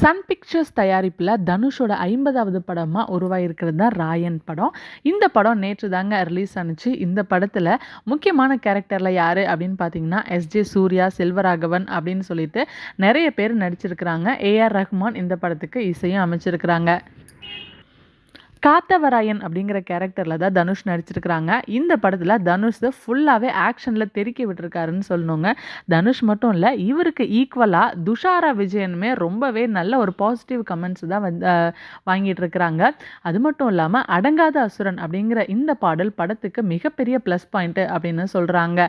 Sun pictures தயாரிப்பில் தனுஷோட ஐம்பதாவது படமாக உருவாகிருக்கிறது தான் ராயன் படம். இந்த படம் நேற்று தாங்க ரிலீஸ் ஆனிச்சு. இந்த படத்தில் முக்கியமான கேரக்டரில் யார் அப்படின்னு பார்த்தீங்கன்னா எஸ்ஜே சூர்யா செல்வராகவன் அப்படின்னு சொல்லிட்டு நிறைய பேர் நடிச்சிருக்கிறாங்க. ஏஆர் ரஹ்மான் இந்த படத்துக்கு இசையும் அமைச்சிருக்கிறாங்க. காத்தவராயன் அப்படிங்கிற கேரக்டரில் தான் தனுஷ் நடிச்சிருக்கிறாங்க. இந்த படத்தில் தனுஷ் ஃபுல்லாகவே ஆக்ஷனில் தெருக்கி விட்டுருக்காருன்னு சொல்லணுங்க. தனுஷ் மட்டும் இல்லை இவருக்கு ஈக்குவலாக துஷாரா விஜயனுமே ரொம்பவே நல்ல ஒரு பாசிட்டிவ் கமெண்ட்ஸ் தான் வந்து வாங்கிட்டு இருக்கிறாங்க அது மட்டும் இல்லாமல் அடங்காத அசுரன் அப்படிங்கிற இந்த பாடல் படத்துக்கு மிகப்பெரிய ப்ளஸ் பாயிண்ட்டு அப்படின்னு சொல்கிறாங்க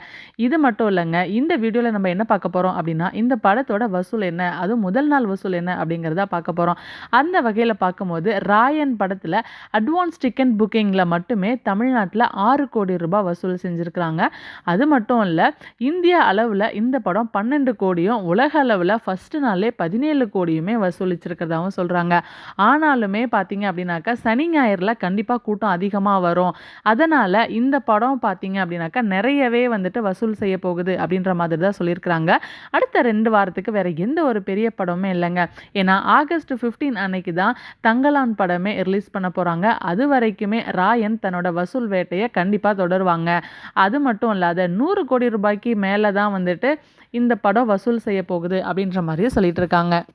இது மட்டும் இல்லைங்க இந்த வீடியோவில் நம்ம என்ன பார்க்க போகிறோம் அப்படின்னா இந்த படத்தோட வசூல் என்ன அதுவும் முதல் நாள் வசூல் என்ன அப்படிங்கிறத பார்க்க போகிறோம் அந்த வகையில் பார்க்கும்போது ராயன் படத்தில் அட்வான்ஸ் டிக்கெட் புக்கிங்கில் மட்டுமே தமிழ்நாட்டில் ஆறு கோடி ரூபாய் வசூல் செஞ்சுருக்கிறாங்க. அது மட்டும் இல்லை இந்திய அளவில் இந்த படம் பன்னெண்டு கோடியும் உலக அளவில் ஃபஸ்ட்டு நாளே பதினேழு கோடியுமே வசூலிச்சிருக்கிறதாகவும் சொல்கிறாங்க ஆனாலுமே பார்த்தீங்க அப்படின்னாக்கா சனி ஞாயிறில் கண்டிப்பாக கூட்டம் அதிகமாக வரும். அதனால் இந்த படம் பார்த்தீங்க அப்படின்னாக்கா நிறையவே வந்துட்டு வசூல் செய்ய போகுது அப்படின்ற மாதிரி தான் சொல்லியிருக்கிறாங்க. அடுத்த ரெண்டு வாரத்துக்கு வேறு எந்த ஒரு பெரிய படமுமே இல்லைங்க. ஏன்னா ஆகஸ்ட் 15 அன்னைக்கு தான் தங்கலான் படமே ரிலீஸ் பண்ண போகிறாங்க அது வரைக்குமே ராயன் தன்னோட வசூல் வேட்டையை கண்டிப்பாக தொடருவாங்க. அது மட்டும் இல்லாத நூறு கோடி ரூபாய்க்கு மேலே தான் வந்துட்டு இந்த படம் வசூல் செய்ய போகுது அப்படின்ற மாதிரியும் சொல்லிட்டு இருக்காங்க.